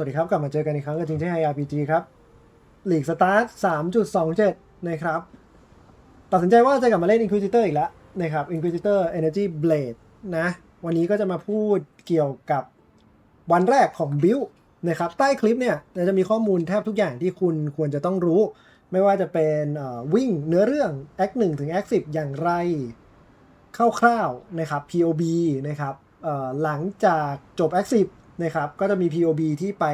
วัสดีครับ กลับมาเจอกันอีกครั้งกับจริงใช่ RPG ครับหลีกสตาร์ท3.27นะครับ ตัดสินใจว่าจะกลับมาเล่น Inquisitor อีกแล้วนะครับ Inquisitor Energy Blade นะ วันนี้ก็จะมาพูดเกี่ยวกับวันแรกของ Build นะครับ ใต้คลิปเนี่ยจะมีข้อมูลแทบทุกอย่างที่คุณควรจะต้องรู้ ไม่ว่าจะเป็นวิ่งเนื้อเรื่อง Act 1ถึง Act 10 อย่างไรคร่าวๆนะครับ POB นะครับหลังจากจบ Act 10 นะครับ ก็จะมี POB ที่ไป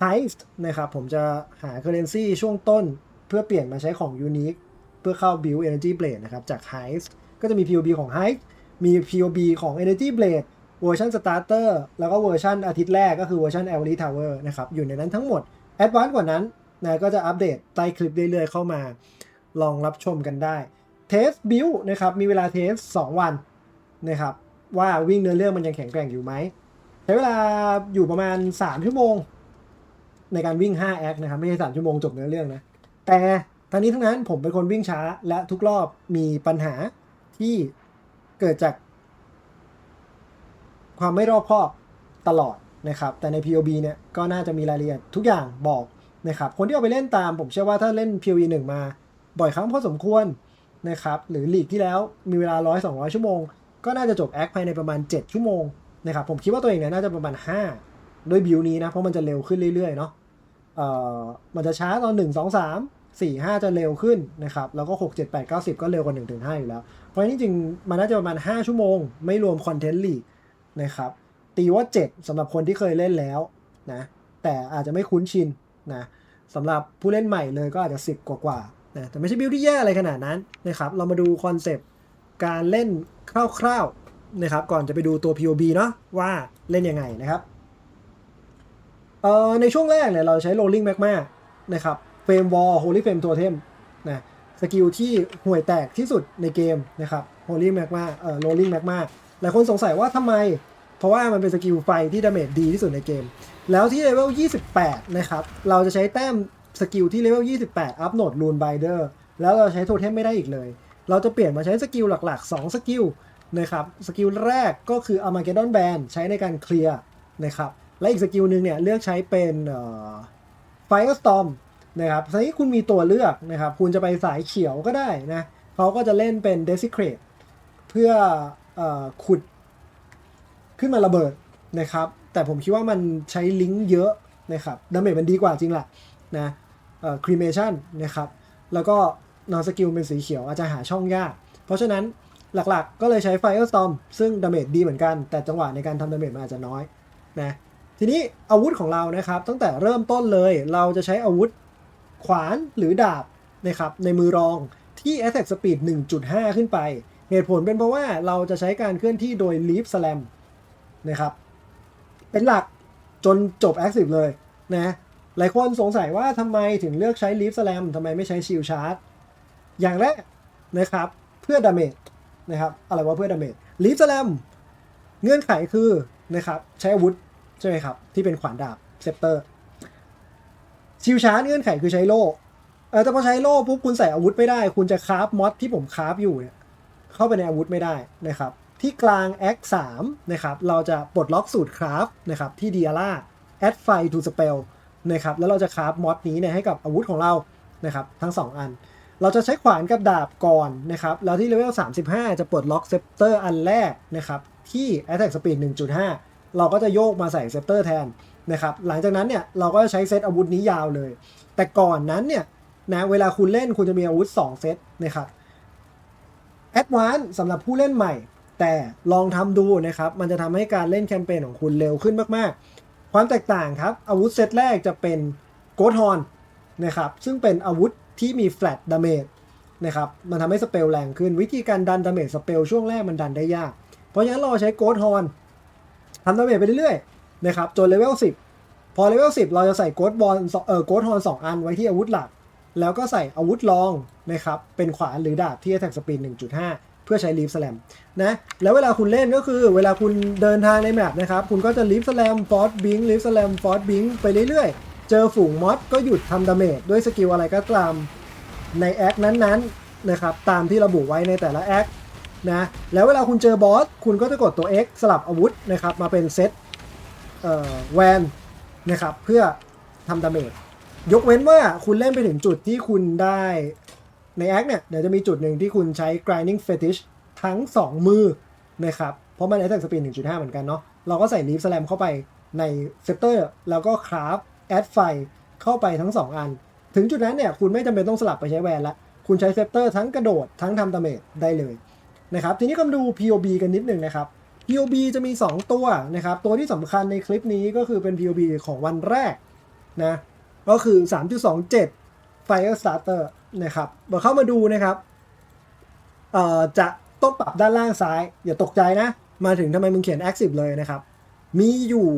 Heist นะครับ ผมจะหา Currency ช่วงต้น เพื่อเปลี่ยนมาใช้ของ Unique เพื่อเข้า Build Energy Blade นะครับ จาก Heist ก็จะมี POB ของ Heist มี POB ของ Energy Blade เวอร์ชัน Starter แล้วก็เวอร์ชันอาทิตย์แรกก็คือเวอร์ชัน Every Tower นะครับ อยู่ในนั้นทั้งหมด Advanced กว่านั้นนะก็จะอัปเดตใต้คลิปเรื่อยๆเข้ามา ลองรับชมกันได้เทสบิลนะครับ มีเวลาเทส2วันนะครับ ว่าวิ่งเนื้อเรื่องมันยังแข็งแกร่งอยู่ไหม ช้เวลาอยู่ประมาณ 3 ชั่วโมง ในการวิ่ง 5 แอคนะครับ ไม่ใช่ 3 ชั่วโมงจบเนื้อเรื่องนะ แต่ทั้งนี้ทั้งนั้นผมเป็นคนวิ่งช้า และทุกรอบมีปัญหาที่เกิดจาก ความไม่รอบคอบตลอดนะครับ แต่ใน POB เนี่ยก็น่าจะมีรายละเอียดทุกอย่างบอกนะครับ คนที่เอาไปเล่นตามผมเชื่อว่าถ้าเล่น POE 1มา บ่อยครั้งพอสมควรนะครับ หรือหลีกที่แล้วมีเวลา 100 200 ชั่วโมง ก็น่าจะจบแอคภายในประมาณ 7 ชั่วโมง นะครับผมคิดว่าตัวเองเนี่ยน่าจะประมาณ 5 ด้วยบิวนี้นะ เพราะมันจะเร็วขึ้นเรื่อยๆเนาะเอ่อมันจะช้าตอน 1 2 3 4 5 จะเร็วขึ้นนะครับ แล้วก็ 6 7 8 9 10 ก็เร็วกว่า1ถึง5อยู่แล้ว เพราะฉะนั้นจริงมันน่าจะประมาณ 5 ชั่วโมง ไม่รวมคอนเทนต์ลีกนะครับตีว่า 7สำหรับคนที่เคยเล่นแล้วนะแต่อาจจะไม่คุ้นชินนะสำหรับผู้เล่นใหม่เลยก็อาจจะ 10 กว่าๆนะแต่ไม่ใช่บิลที่แย่อะไรขนาดนั้นนะครับเรามาดูคอนเซปต์การเล่นคร่าวๆ นะครับก่อนจะไปดูตัว POB เนาะว่าเล่นยังไงนะครับเอ่อในช่วงแรกเนี่ยเราใช้ rolling magma นะครับเฟรมวอล holy flame totem นะสกิลที่ห่วยแตกที่สุดในเกมนะครับ holy magma เอ่อ rolling magma หลายคนสงสัยว่าทำไม เพราะว่ามันเป็นสกิลไฟที่ดาเมจดีที่สุดในเกม แล้วที่เลเวล 28 นะครับ เราจะใช้แต้มสกิลที่เลเวล 28 อัพโหนดรูนไบเดอร์ แล้วเราใช้โทเทมไม่ได้อีกเลย เราจะเปลี่ยนมาใช้สกิลหลักๆ 2 สกิล นะครับสกิลแรกก็คือ Armageddon Band ใช้ในการเคลียร์นะครับและอีกสกิลหนึ่งเนี่ยเลือกใช้เป็นเอ่อ Firestorm นะครับทีนี้คุณมีตัวเลือกนะครับ คุณจะไปสายเขียวก็ได้นะเขาก็จะเล่นเป็น Desecrate เพื่ออขุดขึ้นมาระเบิดนะครับ แต่ผมคิดว่ามันใช้ลิงก์เยอะนะครับดาเมจมันดีกว่าจริงแหละนะครีเมชันนะครับ แล้วก็นอนสกิลเป็นสีเขียวอาจจะหาช่องยาก เพราะฉะนั้น หลักๆ ก็เลยใช้ Firestorm ซึ่งดาเมจดีเหมือนกัน แต่จังหวะในการทำดาเมจมันอาจจะน้อยนะทีนี้อาวุธของเรานะครับ ตั้งแต่เริ่มต้นเลยเราจะใช้อาวุธขวานหรือดาบนะครับในมือรองที่ Attack Speed 1.5 ขึ้นไป เหตุผลเป็นเพราะว่าเราจะใช้การเคลื่อนที่โดย Leaf Slam นะครับ เป็นหลักจนจบ Active เลยนะหลายคนสงสัยว่าทำไมถึงเลือกใช้ Leaf Slam ทำไมไม่ใช้ Shield Charge อย่างแรกนะครับ เพื่อดาเมจ นะครับอะไรว่าเพื่อดาเมจ Leaf Slam เงื่อนไขคือนะครับใช้อาวุธใช่ไหมครับ ที่เป็นขวานดาบเซปเตอร์ชิลชาเงื่อนไขคือใช้โล่เออแต่พอใช้โล่ปุ๊บคุณใส่อาวุธไม่ได้ คุณจะคราฟมอดที่ผมคราฟอยู่เนี่ยเข้าไปในอาวุธไม่ได้นะครับ ที่กลาง Act 3นะครับเราจะปลดล็อกสูตรคราฟนะครับที่ d i a l a add fire to spell นะครับแล้วเราจะคราฟมอดนี้เนี่ยให้กับอาวุธของเรานะครับทั้ง 2 อัน เราจะใช้ขวานกับดาบก่อนนะครับ แล้วที่เลเวล 35 จะปลดล็อกเซปเตอร์อันแรกนะครับที่ attack speed 1.5 เราก็จะโยกมาใส่เซปเตอร์แทนนะครับ หลังจากนั้นเนี่ยเราก็จะใช้เซตอาวุธนี้ยาวเลย แต่ก่อนนั้นเนี่ยนะเวลาคุณเล่นคุณจะมีอาวุธ 2 เซตนะครับแอดวานสำหรับผู้เล่นใหม่ แต่ลองทำดูนะครับ มันจะทำให้การเล่นแคมเปญของคุณเร็วขึ้นมากๆ ความแตกต่างครับ อาวุธเซตแรกจะเป็นโกดฮอนนะครับซึ่งเป็นอาวุธ ที่มีแฟลตดาเมจนะครับมันทำให้สเปลแรงขึ้น วิธีการดันดาเมจสเปลช่วงแรกมันดันได้ยาก เพราะฉะนั้นเราใช้โกดฮอนทำดาเมจไปเรื่อยๆนะครับจนเลเวล10 พอเลเวล10 เราจะใส่โกดบอลเอ่อโกดฮอน2อันไว้ที่อาวุธหลัก แล้วก็ใส่อาวุธรองนะครับเป็นขวานหรือดาบที่ attack speed 1.5 เพื่อใช้ลีฟสแลมนะแล้วเวลาคุณเล่นก็คือเวลาคุณเดินทางในแมปนะครับคุณก็จะลีฟสแลมฟอร์ดบิงลีฟสแลมฟอร์ดบิงไปเรื่อยๆ เจอฝูงมอสก็หยุดทำดาเมจด้วยสกิลอะไรก็ตามในแอคนั้นๆนะครับตามที่ระบุไว้ในแต่ละแอคนะแล้วเวลาคุณเจอบอส คุณก็จะกดตัว X สลับอาวุธนะครับมาเป็นเซตเอ่อแวนนะครับเพื่อทำดาเมจยกเว้นว่าคุณเล่นไปถึงจุดที่คุณได้ในแอคเนี่ยเดี๋ยวจะมีจุดหนึ่งที่คุณใช้ grinding fetish ทั้ง 2 มือนะครับเพราะมัน attack speed 1.5 เหมือนกันเนาะเราก็ใส่ leaf slam เข้าไปในเซ e เตอร์แล้วก็คราฟ แอดไฟเข้าไปทั้ง 2 อัน ถึงจุดนั้นเนี่ยคุณไม่จำเป็นต้องสลับไปใช้แวนละ คุณใช้เซ e เตอร์ทั้งกระโดดทั้งทำดาเมจได้เลยนะครับ ทีนี้ก็มาดู POB กันนิดหนึ่งนะครับ POB จะมี 2 ตัวนะครับ ตัวที่สำคัญในคลิปนี้ก็คือเป็น POB ของวันแรกนะ ก็คือ 3.27 Fire Starter นะครับเดี๋ยวเข้ามาดูนะครับ เอ่อ จะต้องปรับด้านล่างซ้าย อย่าตกใจนะ มาถึงทำไมมึงเขียน Active เลยนะครับ มีอยู่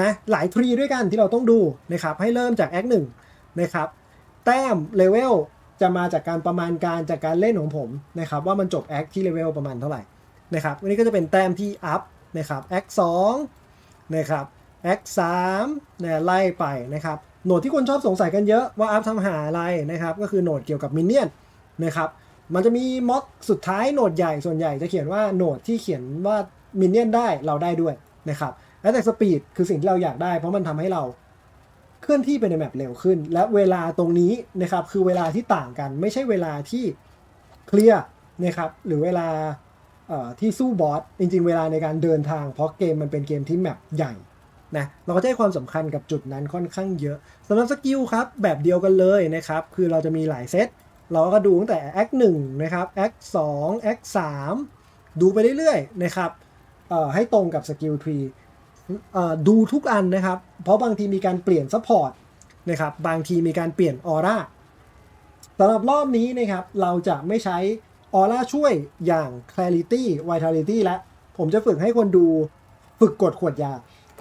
นะหลายทรีด้วยกันที่เราต้องดูนะครับให้เริ่มจาก Act 1นะครับแต้มเลเวลจะมาจากการประมาณการจากการเล่นของผมนะครับว่ามันจบ Act ที่เลเวลประมาณเท่าไหร่นะครับวันนี้ก็จะเป็นแต้มที่ up นะครับ Act 2นะครับ Act 3เนี่ยไล่ไปนะครับโหนดที่คนชอบสงสัยกันเยอะว่า up ทำหาอะไรนะครับก็คือโหนดเกี่ยวกับมินเนี่ยนนะครับมันจะมีม็อกสุดท้ายโหนดใหญ่ส่วนใหญ่จะเขียนว่าโหนดที่เขียนว่ามินเนี่ยนได้เราได้ด้วยนะครับ และแต่สปีดคือสิ่งที่เราอยากได้ เพราะมันทำให้เราเคลื่อนที่ไปในแมปเร็วขึ้น และเวลาตรงนี้นะครับคือเวลาที่ต่างกัน ไม่ใช่เวลาที่เคลียร์นะครับหรือเวลาที่สู้บอสจริง ๆ เวลาในการเดินทาง เพราะเกมมันเป็นเกมที่แมปใหญ่นะเราก็จะให้ความสำคัญกับจุดนั้นค่อนข้างเยอะสำหรับสกิลครับแบบเดียวกันเลยนะครับคือเราจะมีหลายเซตเราก็ดูตั้งแต่ Act 1นะครับ Act 2 Act 3ดูไปเรื่อยๆนะครับให้ตรงกับสกิลทรี ดูทุกอันนะครับ เพราะบางทีมีการเปลี่ยนซัพพอร์ตนะครับ บางทีมีการเปลี่ยนออร่าสำหรับรอบนี้นะครับ เราจะไม่ใช้ออร่าช่วยอย่าง clarity vitality และ ผมจะฝึกให้คนดูฝึกกดขวดยา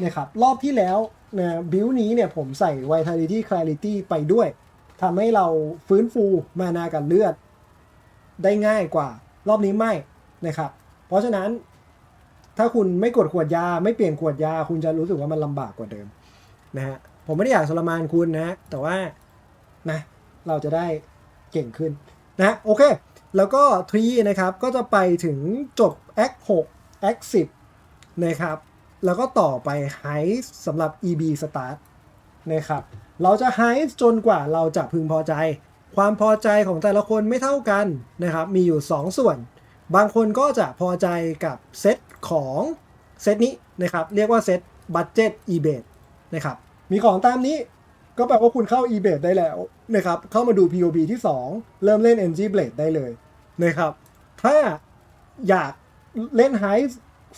นะครับ รอบที่แล้วนะบิวนี้เนี่ยผมใส่ vitality clarity ไปด้วยทำให้เราฟื้นฟูมานากับเลือด ได้ง่ายกว่า รอบนี้ไม่นะครับ เพราะฉะนั้น ถ้าคุณไม่กดขวดยา ไม่เปลี่ยนขวดยา คุณจะรู้สึกว่ามันลำบากกว่าเดิมนะฮะผมไม่ได้อยากทรมานคุณนะฮะแต่ว่านะเราจะได้เก่งขึ้นนะโอเค แล้วก็ทรีนะครับก็จะไปถึงจบ Act 6 Act 10นะครับแล้วก็ต่อไป High สำหรับ EB Start นะครับเราจะ High จนกว่าเราจะพึงพอใจ ความพอใจของแต่ละคนไม่เท่ากันนะครับมีอยู่ 2 ส่วน บางคนก็จะพอใจกับเซต ของเซตนี้นะครับเรียกว่าเซตบัตเจ็ต eBay นะครับมีของตามนี้ก็แปลว่าคุณเข้า eBay ได้แล้วนะครับเข้ามาดู POB ที่ 2 เริ่มเล่น NG Blade ได้เลยนะครับถ้าอยากเล่น High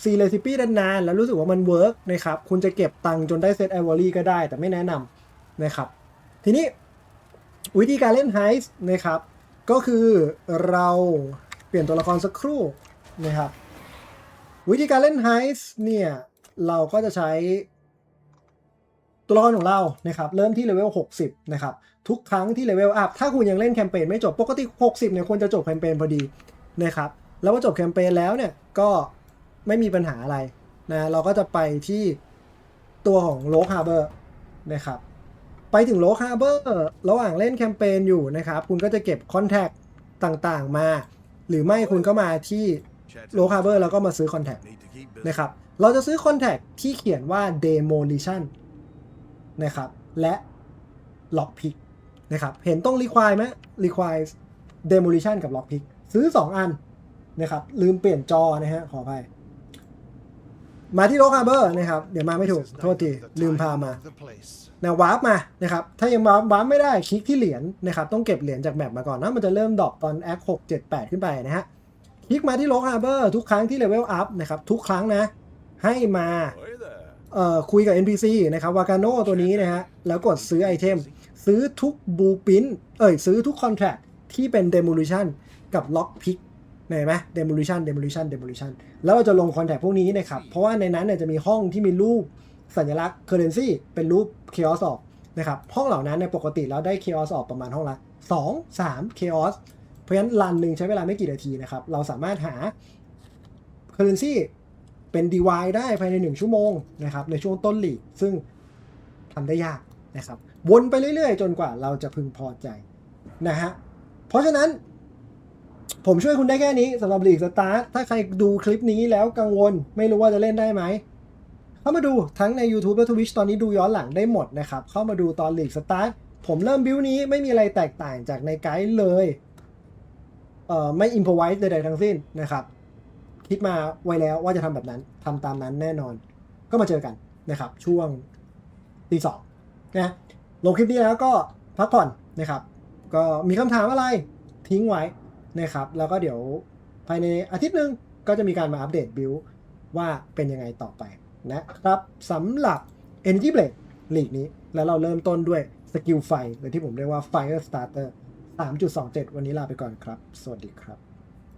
C Recipe นานๆแล้วรู้สึกว่ามันเวิร์กนะครับคุณจะเก็บตังค์จนได้เซต Ivory ก็ได้ แต่ไม่แนะนำนะครับทีนี้วิธีการเล่น High นะครับก็คือเราเปลี่ยนตัวละครสักครู่นะครับ วิธีการเล่น Heist เนี่ย เราก็จะใช้ตัวละครของเรานะครับ เริ่มที่เลเวล 60 นะครับ ทุกครั้งที่เลเวลอัพถ้าคุณยังเล่นแคมเปญไม่จบ ปกติ 60 เนี่ยควรจะจบแคมเปญพอดีนะครับ แล้วพอจบแคมเปญแล้วเนี่ย ก็ไม่มีปัญหาอะไรนะ เราก็จะไปที่ตัวของโลคาร์เบอร์นะครับ ไปถึงโลคาร์เบอร์ระหว่างเล่นแคมเปญอยู่นะครับ คุณก็จะเก็บคอนแทคต่างๆมา หรือไม่คุณก็มาที่ โลคาเบอร์แล้วก็มาซื้อคอนแทคนะครับ เราจะซื้อคอนแทคที่เขียนว่า demolition นะครับ และ lock pick นะครับ เห็นต้อง require ไหม require demolition กับ lock pick ซื้อ 2 อันนะครับ ลืมเปลี่ยนจอนะฮะ ขออภัย มาที่โลคาเบอร์นะครับ เดี๋ยวมาไม่ถูก โทษที ลืมพามานะวาร์ปมานะครับ ถ้ายังวาร์ปวาร์ปไม่ได้คลิกที่เหรียญนะครับ ต้องเก็บเหรียญจากแมปมาก่อนนะ มันจะเริ่มดรอปตอนแอค6 7 8ขึ้นไปนะฮะ คลิกมาที่โลคาร์เบอร์ทุกครั้งที่เลเวลอัพนะครับ ทุกครั้งนะ ให้มาเอ่อคุยกับ NPC นะครับวากาโนตัวนี้นะฮะ แล้วกดซื้อไอเทม ซื้อทุกบูปินเอ้ยซื้อทุกคอนแท c t ที่เป็น demolition กับ lock pick เห็นไหม demolition demolition demolition แล้วเราจะลงคอนแท c t พวกนี้นะครับ เพราะว่าในนั้นเนี่ยจะมีห้องที่มีรูปสัญลักษณ์ currency เป็นรูป chaos ออกนะครับ ห้องเหล่านั้นเนี่ยปกติแล้วได้ chaos ออกประมาณห้องละ 2 3 chaos เพราะฉะนั้นรันหนึ่งใช้เวลาไม่กี่นาทีนะครับ เราสามารถหา currency เป็น DY ได้ภายใน 1 ชั่วโมงนะครับในช่วงต้นหลีกซึ่งทำได้ยากนะครับวนไปเรื่อยๆ จนกว่าเราจะพึงพอใจนะฮะเพราะฉะนั้น ผมช่วยคุณได้แค่นี้สำหรับหลีกสตาร์ทถ้าใครดูคลิปนี้แล้วกังวล ไม่รู้ว่าจะเล่นได้ไหมเข้ามาดูทั้งใน YouTube และ Twitch ตอนนี้ดูย้อนหลังได้หมดนะครับ เข้ามาดูตอนหลีกสตาร์ทผมเริ่มบิวนี้ไม่มีอะไรแตกต่างจากในไกด์เลย เอ่อไม่อินพ o ไวส์ใดๆทั้งสิ้นนะครับ คิดมาไว้แล้วว่าจะทำแบบนั้นทำตามนั้นแน่นอน ก็มาเจอกันนะครับ ช่วงตีสองนะลงคลิปนี้แล้วก็พักผ่อนนะครับ ก็มีคำถามอะไรทิ้งไว้นะครับ แล้วก็เดี๋ยวภายในอาทิตย์หนึ่งก็จะมีการมาอัปเดตบิลว่าเป็นยังไงต่อไปนะครับสำหรับ Energy Blade ลีกนี้ แล้วเราเริ่มต้นด้วยสกิลไฟหรือที่ผมเรียกว่า Fire Starter 3.27 วันนี้ลาไปก่อนครับ สวัสดีครับ